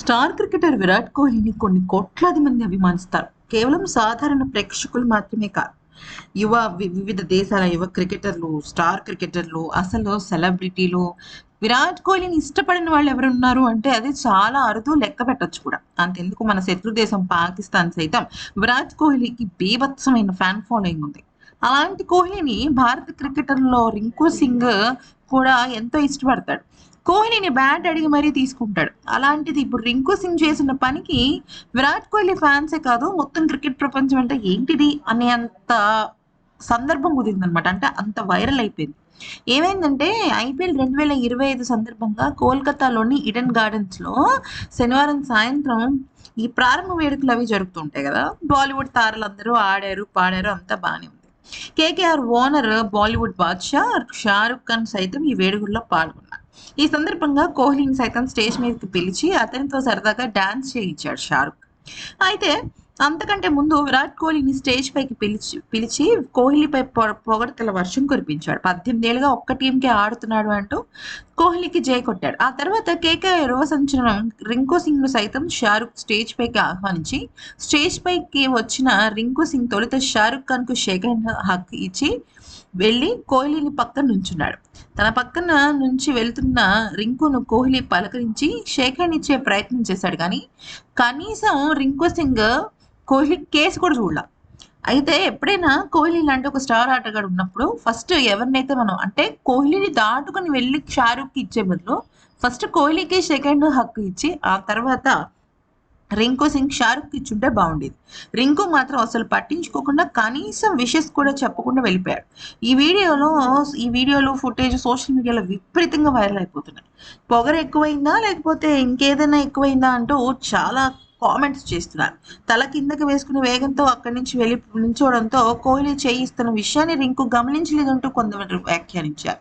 Star cricketer Virat కోహ్లీని కొన్ని కోట్లాది మంది అభిమానిస్తారు. కేవలం సాధారణ ప్రేక్షకులు మాత్రమే కాదు యువ వివిధ దేశాల యువ క్రికెటర్లు స్టార్ క్రికెటర్లు అసలు సెలబ్రిటీలు విరాట్ కోహ్లీని ఇష్టపడిన వాళ్ళు ఎవరున్నారు అంటే అది చాలా అరుదు లెక్క పెట్టొచ్చు కూడా. అంతెందుకు మన శత్రు దేశం పాకిస్తాన్ సైతం విరాట్ కోహ్లీకి బీభత్సమైన ఫ్యాన్ ఫాలోయింగ్ ఉంది. అలాంటి కోహ్లీని భారత క్రికెటర్లో రింకు సింగ్ కూడా ఎంతో ఇష్టపడతాడు. కోహ్లీని బ్యాట్ అడిగి మరీ తీసుకుంటాడు. అలాంటిది ఇప్పుడు రింకు సింగ్ చేసిన పనికి విరాట్ కోహ్లీ ఫ్యాన్సే కాదు మొత్తం క్రికెట్ ప్రపంచం అంటే ఏంటిది అనే అంత సందర్భం కుదిరిందనమాట అంటే అంత వైరల్ అయిపోయింది. ఏమైందంటే ఐపీఎల్ రెండు వేల ఇరవై ఐదు సందర్భంగా కోల్కతాలోని ఇడెన్ గార్డెన్స్లో శనివారం సాయంత్రం ఈ ప్రారంభ వేడుకలు అవి జరుగుతుంటాయి కదా. బాలీవుడ్ తారలందరూ ఆడారు పాడారు అంతా బాగానే ఉంది. KKR owner Bollywood Badshah Shahrukh Khan సైతం ఈ వేడుకల్లో పాల్గొన్నారు. ఈ సందర్భంగా కోహ్లీని సైతం స్టేజ్ మీదకి పిలిచి అతనితో సరదాగా డాన్స్ చేయించాడు షారుఖ్ అయితే అంతకంటే ముందు విరాట్ కోహ్లీని స్టేజ్ పైకి పిలిచి పిలిచి కోహ్లీపై పొగడతల వర్షం కురిపించాడు. పద్దెనిమిదేళ్ళుగా ఒక్క టీంకే ఆడుతున్నాడు అంటూ కోహ్లీకి జై కొట్టాడు. ఆ తర్వాత కేకే యువ సంచలనం రింకు సింగ్ను సైతం షారుఖ్ స్టేజ్ పైకి ఆహ్వానించి స్టేజ్ పైకి వచ్చిన రింకు సింగ్ తొలుత షారుఖ్ ఖాన్కు షేక్ హ్యాండ్ హక్ ఇచ్చి వెళ్ళి కోహ్లీని పక్కన నుంచున్నాడు. తన పక్కన నుంచి వెళ్తున్న రింకును కోహ్లీ పలకరించి షేక్ హ్యాండ్ ఇచ్చే ప్రయత్నం చేశాడు కానీ కనీసం రింకు సింగ్ కోహ్లీ కేసు కూడా చూడాల. అయితే ఎప్పుడైనా కోహ్లీ లాంటి ఒక స్టార్ ఆటగాడు ఉన్నప్పుడు ఫస్ట్ ఎవరినైతే మనం అంటే కోహ్లీని దాటుకుని వెళ్ళి షారుఖ్కి ఇచ్చే బదులు ఫస్ట్ కోహ్లీకి సెకండ్ హక్కు ఇచ్చి ఆ తర్వాత రింకు సింగ్ షారుఖ్ ఇచ్చుంటే బాగుండేది. రింకు మాత్రం అసలు పట్టించుకోకుండా కనీసం విషెస్ కూడా చెప్పకుండా వెళ్ళిపోయాడు. ఈ వీడియోలో ఈ వీడియోలో ఫుటేజ్ సోషల్ మీడియాలో విపరీతంగా వైరల్ అయిపోతున్నాయి. పొగర ఎక్కువైందా లేకపోతే ఇంకేదైనా ఎక్కువైందా అంటూ చాలా కామెంట్స్ చేస్తున్నారు. తల కిందకి వేసుకునే వేగంతో అక్కడి నుంచి వెళ్ళి నిల్చోవడంతో కోహ్లీ చేయిస్తున్న విషయాన్ని రింకు గమనించలేదంటూ కొందరు వ్యాఖ్యానించారు.